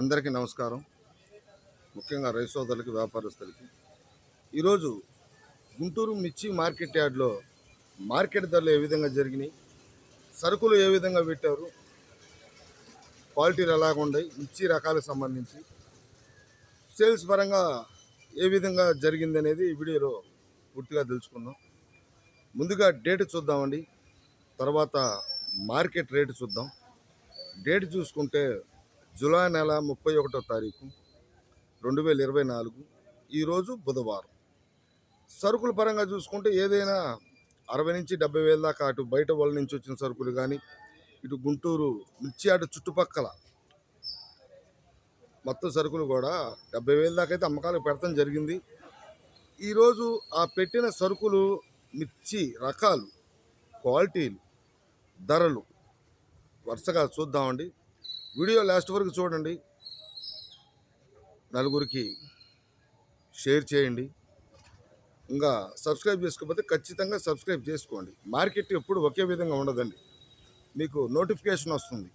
అందరికీ నమస్కారం. ముఖ్యంగా రైతు సోదరులకి వ్యాపారస్తులకి. ఈరోజు గుంటూరు మిర్చి మార్కెట్ యార్డ్లో మార్కెట్ ధరలు ఏ విధంగా జరిగినాయి? సరుకులు ఏ విధంగా పెట్టారు? క్వాలిటీలు ఎలాగ ఉన్నాయి మిర్చి రకాలకు సంబంధించి. సేల్స్ పరంగా ఏ విధంగా జరిగింది అనేది ఈ వీడియోలో పూర్తిగా తెలుసుకుందాం. ముందుగా డేట్ చూద్దామండి. తర్వాత మార్కెట్ రేటు చూద్దాం. డేట్ చూసుకుంటే జూలై నెల ముప్పై ఒకటో తారీఖు రెండు వేల ఇరవై నాలుగు. ఈరోజు బుధవారం. సరుకుల పరంగా చూసుకుంటే ఏదైనా అరవై నుంచి డెబ్బై వేల దాకా అటు బయట వాళ్ళ నుంచి వచ్చిన సరుకులు కానీ ఇటు గుంటూరు మిర్చి అటు చుట్టుపక్కల మొత్తం సరుకులు కూడా డెబ్బై వేల దాకా అయితే అమ్మకాలకు పెడతాం జరిగింది. ఈరోజు ఆ పెట్టిన సరుకులు మిర్చి రకాలు క్వాలిటీలు ధరలు వరుసగా చూద్దామండి. వీడియో లాస్ట్ వరకు చూడండి. నలుగురికి షేర్ చేయండి. ఇంకా సబ్స్క్రైబ్ చేసుకోకపోతే ఖచ్చితంగా సబ్స్క్రైబ్ చేసుకోండి. మార్కెట్ ఎప్పుడు ఒకే విధంగా ఉండదండి. మీకు నోటిఫికేషన్ వస్తుంది.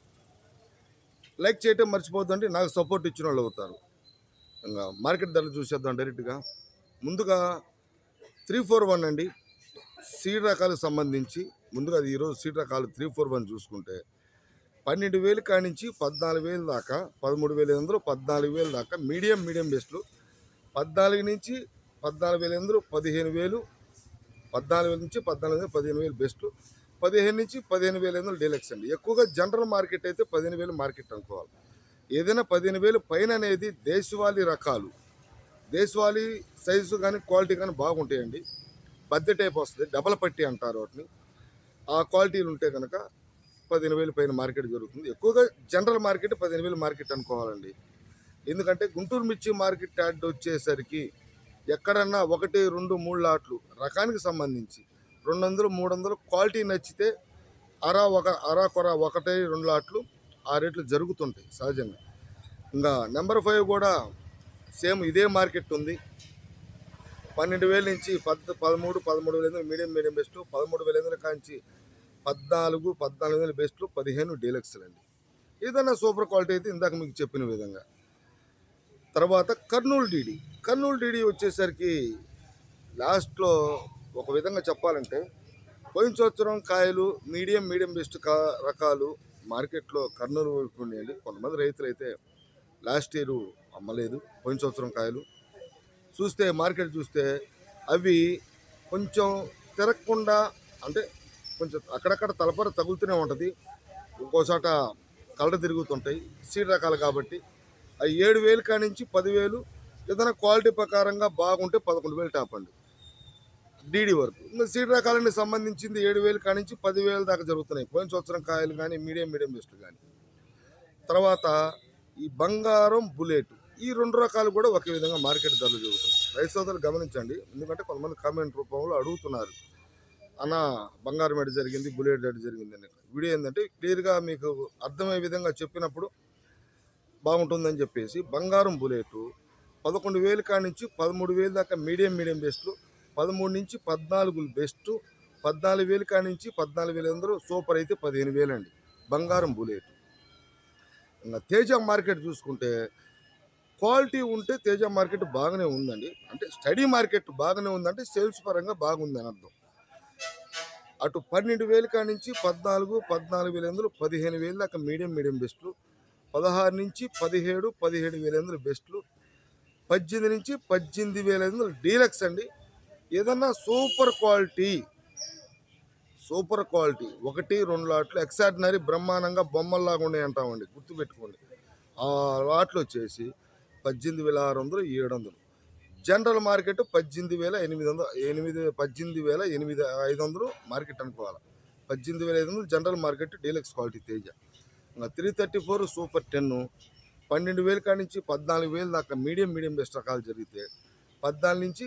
లైక్ చేయటం మర్చిపోద్దండి నాకు సపోర్ట్ ఇచ్చిన వాళ్ళు అవుతారు. ఇంకా మార్కెట్ ధరలు చూసేద్దాం డైరెక్ట్గా. ముందుగా త్రీ ఫోర్ వన్ అండి. సీడ్ రకాలకు సంబంధించి ముందుగా అది ఈరోజు సీడ్ రకాలు త్రీ ఫోర్ వన్ చూసుకుంటే పన్నెండు వేలు కానించి పద్నాలుగు వేలు దాకా పదమూడు వేల ఎనిమిదిలో పద్నాలుగు వేలు దాకా మీడియం మీడియం బేస్లు. పద్నాలుగు నుంచి పద్నాలుగు వేల ఎందులో పదిహేను వేలు పద్నాలుగు వేల నుంచి పద్నాలుగు వేలు పదిహేను వేలు బెస్ట్ పదిహేను నుంచి పదిహేను వేల ఎనిమిది డీలక్స్ అండి. ఎక్కువగా జనరల్ మార్కెట్ అయితే పదిహేను వేలు మార్కెట్ అనుకోవాలి. ఏదైనా పదిహేను వేలు పైన అనేది దేశవాళీ రకాలు. దేశవాళీ సైజు కానీ క్వాలిటీ కానీ బాగుంటాయండి. బద్దె టైప్ వస్తుంది డబల్ పట్టి అంటారు వాటిని. ఆ క్వాలిటీలు ఉంటే కనుక పదిహేను వేలు పైన మార్కెట్ జరుగుతుంది. ఎక్కువగా జనరల్ మార్కెట్ పదిహేను వేలు మార్కెట్ అనుకోవాలండి. ఎందుకంటే గుంటూరు మిర్చి మార్కెట్ యాడ్ వచ్చేసరికి ఎక్కడన్నా ఒకటి రెండు మూడు లాట్లు రకానికి సంబంధించి రెండు వందలు మూడు వందలు క్వాలిటీ నచ్చితే అరా ఒక అరా కొర ఒకటి రెండు లాట్లు ఆ రేట్లు జరుగుతుంటాయి సహజంగా. ఇంకా నెంబర్ ఫైవ్ కూడా సేమ్ ఇదే మార్కెట్ ఉంది. పన్నెండు వేల నుంచి పద్ పదమూడు పదమూడు వేల మీడియం మీడియం బెస్ట్ పదమూడు వేల ఎనిమిది కాంచి పద్నాలుగు పద్నాలుగు వేల బెస్ట్లు పదిహేను డీలక్స్లు అండి. ఏదైనా సూపర్ క్వాలిటీ అయితే ఇందాక మీకు చెప్పిన విధంగా. తర్వాత కర్నూలు డీడీ. కర్నూలు డీడీ వచ్చేసరికి లాస్ట్లో ఒక విధంగా చెప్పాలంటే పోయిన సంవత్సరం కాయలు మీడియం మీడియం బెస్ట్ కా రకాలు మార్కెట్లో కర్నూలు వైపు ఉన్నాయండి కొంతమంది రైతులు అయితే లాస్ట్ ఇయర్ అమ్మలేదు పోయిన సంవత్సరం కాయలు. చూస్తే మార్కెట్ చూస్తే అవి కొంచెం తిరగకుండా అంటే కొంచెం అక్కడక్కడ తలపర తగులుతూనే ఉంటుంది. ఇంకోసాట కలర్ తిరుగుతుంటాయి. సీడ్ రకాలు కాబట్టి అవి ఏడు వేలు కానించి పదివేలు ఏదైనా క్వాలిటీ ప్రకారంగా బాగుంటే పదకొండు వేలు టాప్ అండి. డీడీ వరకు ఇంకా సీడ్ రకాలని సంబంధించింది ఏడు వేలు కానించి పదివేలు దాకా జరుగుతున్నాయి. పోయిన సంవత్సరం కాయలు కానీ మీడియం మీడియం బెస్ట్ కానీ తర్వాత ఈ బంగారం బుల్లెట్. ఈ రెండు రకాలు కూడా ఒకే విధంగా మార్కెట్ ధరలు జరుగుతున్నాయి. రైతు సోదరులు గమనించండి. ఎందుకంటే కొంతమంది కామెంట్ రూపంలో అడుగుతున్నారు. అన్న బంగారం ఎడ జరిగింది బుల్లెట్ ఎడ జరిగింది అని. వీడియో ఏంటంటే క్లియర్గా మీకు అర్థమయ్యే విధంగా చెప్పినప్పుడు బాగుంటుందని చెప్పేసి బంగారం బుల్లెట్ పదకొండు వేలు కాడి నుంచి పదమూడు వేలు దాకా మీడియం మీడియం బెస్ట్లు పదమూడు నుంచి పద్నాలుగు బెస్ట్ పద్నాలుగు వేలు కాడి నుంచి పద్నాలుగు వేలు అందరూ సూపర్ అయితే పదిహేను వేలు అండి బంగారం బుల్లెట్. ఇంకా తేజ మార్కెట్ చూసుకుంటే క్వాలిటీ ఉంటే తేజ మార్కెట్ బాగానే ఉందండి. అంటే స్టడీ మార్కెట్ బాగానే ఉందంటే సేల్స్ పరంగా బాగుంది అని అర్థం. అటు పన్నెండు వేలు కాడి నుంచి పద్నాలుగు పద్నాలుగు వేల ఎందులు పదిహేను వేలు దాకా మీడియం మీడియం బెస్ట్లు. పదహారు నుంచి పదిహేడు పదిహేడు వేల ఎందులు బెస్ట్లు. పద్దెనిమిది నుంచి పద్దెనిమిది వేల ఎందులు డీలక్స్ అండి. ఏదన్నా సూపర్ క్వాలిటీ సూపర్ క్వాలిటీ ఒకటి రెండు లాట్లు ఎక్సార్డినరీ బ్రహ్మాండంగా బొమ్మల్లాగా ఉన్నాయి అంటామండి. గుర్తుపెట్టుకోండి. ఆ లాట్లు వచ్చేసి పద్దెనిమిది వేల ఆరు వందలు ఏడు వందలు. జనరల్ మార్కెట్ పద్దెనిమిది వేల ఎనిమిది వందలు ఎనిమిది పద్దెనిమిది వేల ఎనిమిది ఐదు వందలు మార్కెట్ అనుకోవాలి. పద్దెనిమిది వేల ఐదు వందలు general market deluxe quality Teja. ఇంకా three thirty four super ten పన్నెండు వేల కాడి నుంచి పద్నాలుగు వేలు దాకా మీడియం మీడియం బెస్ట్ రకాలు జరిగితే పద్నాలుగు నుంచి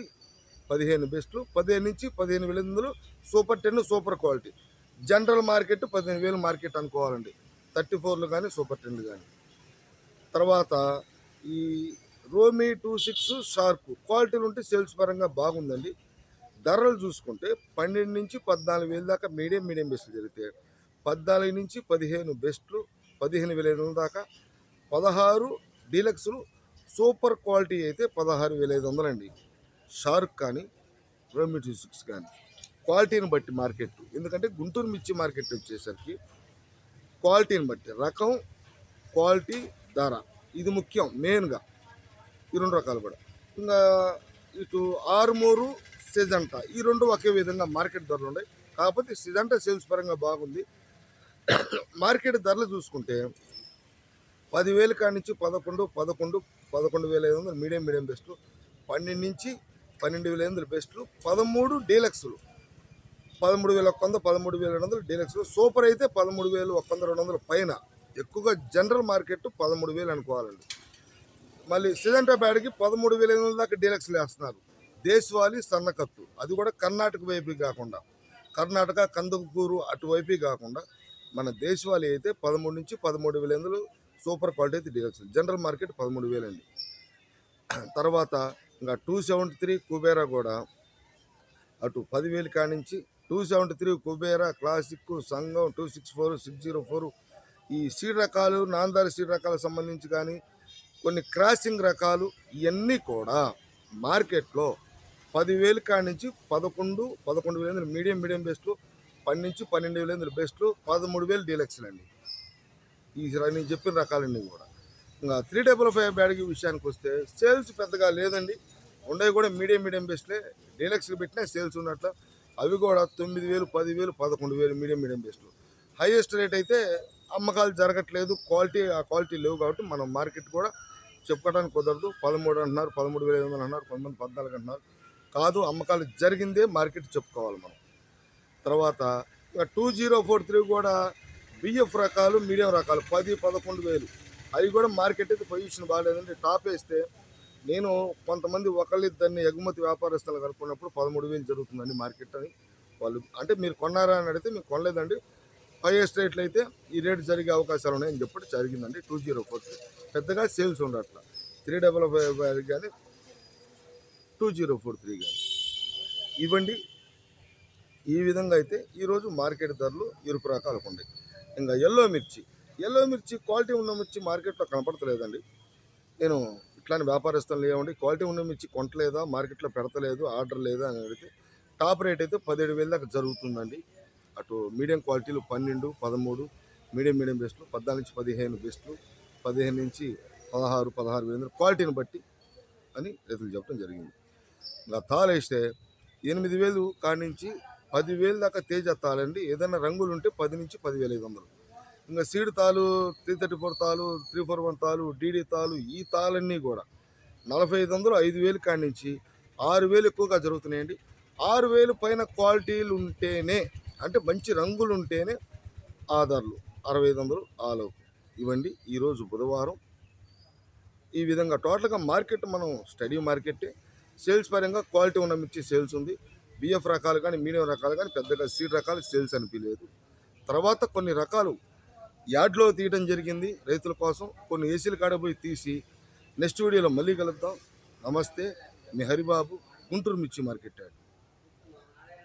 పదిహేను బెస్ట్లు పదిహేను నుంచి పదిహేను వేల వందలు super ten super quality. General market పదిహేను వేలు మార్కెట్ అనుకోవాలండి. థర్టీ ఫోర్లు కానీ సూపర్ టెన్లు కానీ. తర్వాత ఈ రోమీ టూ సిక్స్ షార్క్. క్వాలిటీలు ఉంటే సేల్స్ పరంగా బాగుందండి. ధరలు చూసుకుంటే పన్నెండు నుంచి పద్నాలుగు వేలు దాకా మీడియం మీడియం బెస్ట్లు జరిగితే పద్నాలుగు నుంచి పదిహేను బెస్ట్లు పదిహేను వేల ఐదు వందల దాకా. పదహారు డీలక్స్లు సూపర్ క్వాలిటీ అయితే పదహారు వేల ఐదు వందలండి. షార్క్ కానీ రోమి టూ సిక్స్ కానీ. క్వాలిటీని బట్టి మార్కెట్. ఎందుకంటే గుంటూరు మిర్చి మార్కెట్ వచ్చేసరికి క్వాలిటీని బట్టి రకం క్వాలిటీ ధర. ఇది ముఖ్యం మెయిన్గా. ఈ రెండు రకాలు కూడా. ఇంకా ఇటు ఆరుమూరు సిజంటా ఈ రెండు ఒకే విధంగా మార్కెట్ ధరలు ఉన్నాయి. కాకపోతే సిజంటా సేల్స్ పరంగా బాగుంది. మార్కెట్ ధరలు చూసుకుంటే పదివేల కాడి నుంచి పదకొండు పదకొండు పదకొండు వేల ఐదు వందలు మీడియం మీడియం బెస్ట్. పన్నెండు నుంచి పన్నెండు వేల ఐదు వందలు బెస్ట్లు పదమూడు డీలక్స్లు. పదమూడు వేల ఒక్క వంద పదమూడు వేల రెండు వందలు డీలక్స్లు. సూపర్ అయితే పదమూడు వేలు ఒక్క వంద రెండు వందల పైన. ఎక్కువగా జనరల్ మార్కెట్ పదమూడు వేలు అనుకోవాలండి. మళ్ళీ సిజంటా బ్యాడ్కి పదమూడు వేల ఎనిమిది దాకా డీలక్స్లు వేస్తున్నారు. దేశవాళీ సన్నకత్తు. అది కూడా కర్ణాటక వైపు కాకుండా. కర్ణాటక కందుకూరు అటువైపు కాకుండా మన దేశవాళీ అయితే పదమూడు నుంచి పదమూడు వేల ఎందులు సూపర్ క్వాలిటీ అయితే డీలక్స్ జనరల్ మార్కెట్ పదమూడు వేలండి. తర్వాత ఇంకా టూ సెవెంటీ త్రీ కుబేరా కూడా అటు పదివేలు కాడి నుంచి two seventy three Kubera classic సంఘం two six four six zero four ఈ సీడ్ రకాలు నాందారి సీడ్ రకాలకు సంబంధించి కానీ కొన్ని క్రాసింగ్ రకాలు ఇవన్నీ కూడా మార్కెట్లో పదివేలు కాడి నుంచి పదకొండు పదకొండు వేల ఎనిమిది మీడియం మీడియం బెస్ట్లు పన్నెండు నుంచి పన్నెండు వేల ఎనిమిది బెస్ట్లు పదమూడు వేలు డీలక్స్లు అండి. ఈ నేను చెప్పిన రకాలన్నీ కూడా. ఇంకా త్రీ డబుల్ ఫైవ్ బ్యాడ్కి విషయానికి వస్తే సేల్స్ పెద్దగా లేదండి. ఉండేవి కూడా మీడియం మీడియం బెస్ట్లే. డీలక్స్లు పెట్టినా సేల్స్ ఉన్నట్లు. అవి కూడా తొమ్మిది వేలు పదివేలు పదకొండు వేలు మీడియం మీడియం బెస్ట్లు. హైయెస్ట్ రేట్ అయితే అమ్మకాలు జరగట్లేదు. క్వాలిటీ ఆ క్వాలిటీ లేవు కాబట్టి మనం మార్కెట్ కూడా చెప్పుకోవడానికి కుదరదు. పదమూడు అంటున్నారు పదమూడు వేల ఐదు వందలు అంటున్నారు కొంతమంది పద్నాలుగు అంటున్నారు. కాదు అమ్మకాలు జరిగిందే మార్కెట్ చెప్పుకోవాలి మనం. తర్వాత ఇక టూ జీరో ఫోర్ త్రీ కూడా బిఎఫ్ రకాలు మీడియం రకాలు పది పదకొండు వేలు. అవి కూడా మార్కెట్ అయితే పొజిషన్ బాగాలేదండి. టాప్ వేస్తే నేను కొంతమంది ఒకళ్ళిద్దరిని ఎగుమతి వ్యాపారస్తులు కనుక్కున్నప్పుడు పదమూడు వేలు జరుగుతుందండి మార్కెట్ అని. వాళ్ళు అంటే మీరు కొన్నారా అని అడిగితే మీరు కొనలేదండి. హైయెస్ట్ రేట్లు అయితే ఈ రేట్ జరిగే అవకాశాలు ఉన్నాయని చెప్పి జరిగిందండి. టూ జీరో ఫోర్ పెద్దగా సేల్స్ ఉండట్ల. త్రీ డబల్ ఫైవ్ కానీ టూ జీరో ఫోర్ త్రీ కానీ. ఇవ్వండి. ఈ విధంగా అయితే ఈరోజు మార్కెట్ ధరలు ఇరుపు రకాలకు ఉన్నాయి. ఇంకా ఎల్లో మిర్చి. ఎల్లో మిర్చి క్వాలిటీ ఉన్న మిర్చి మార్కెట్లో కనపడతలేదండి. నేను ఇట్లాంటి వ్యాపారస్తులు ఏమండి క్వాలిటీ ఉన్న మిర్చి కొంటలేదా మార్కెట్లో పెడతలేదు ఆర్డర్ లేదా అని అడిగితే టాప్ రేట్ అయితే పదిహేడు వేల దాకా జరుగుతుందండి. అటు మీడియం క్వాలిటీలు పన్నెండు పదమూడు మీడియం మీడియం బెస్ట్లు పద్నాలుగు నుంచి పదిహేను బెస్ట్లు పదిహేను నుంచి పదహారు పదహారు వేలు క్వాలిటీని బట్టి అని రైతులు చెప్పడం జరిగింది. ఇంకా తాళేస్తే ఎనిమిది వేలు కాడి నుంచి పదివేలు దాకా తేజ తాళండి. ఏదైనా రంగులు ఉంటే పది నుంచి పదివేల ఐదు వందలు. ఇంకా సీడ్ తాలు త్రీ థర్టీ ఫోర్ తాలు త్రీ ఫోర్ వన్ తాలు డీడీ తాలు ఈ తాళన్నీ కూడా నలభై ఐదు వందలు ఐదు వేలు కాడి నుంచి ఆరు వేలు ఎక్కువగా జరుగుతున్నాయండి. ఆరు వేలు పైన క్వాలిటీలు ఉంటేనే అంటే మంచి రంగులు ఉంటేనే ఆధార్లు. అరవై ఐదు వందలు ఆలో ఇవ్వండి. ఈరోజు బుధవారం. ఈ విధంగా టోటల్గా మార్కెట్ మనం స్టడీ మార్కెట్టే సేల్స్ పరంగా క్వాలిటీ ఉన్న మిర్చి సేల్స్ ఉంది. బిఎఫ్ రకాలు కానీ మీడియం రకాలు కానీ పెద్దగా సీడ్ రకాలు సేల్స్ అనిపించలేదు. తర్వాత కొన్ని రకాలు యార్డ్లో తీయడం జరిగింది రైతుల కోసం. కొన్ని ఏసీలు కాడబోయి తీసి నెక్స్ట్ వీడియోలో మళ్ళీ కలుద్దాం. నమస్తే. మీ హరిబాబు గుంటూరు మిర్చి మార్కెట్ యాడ్.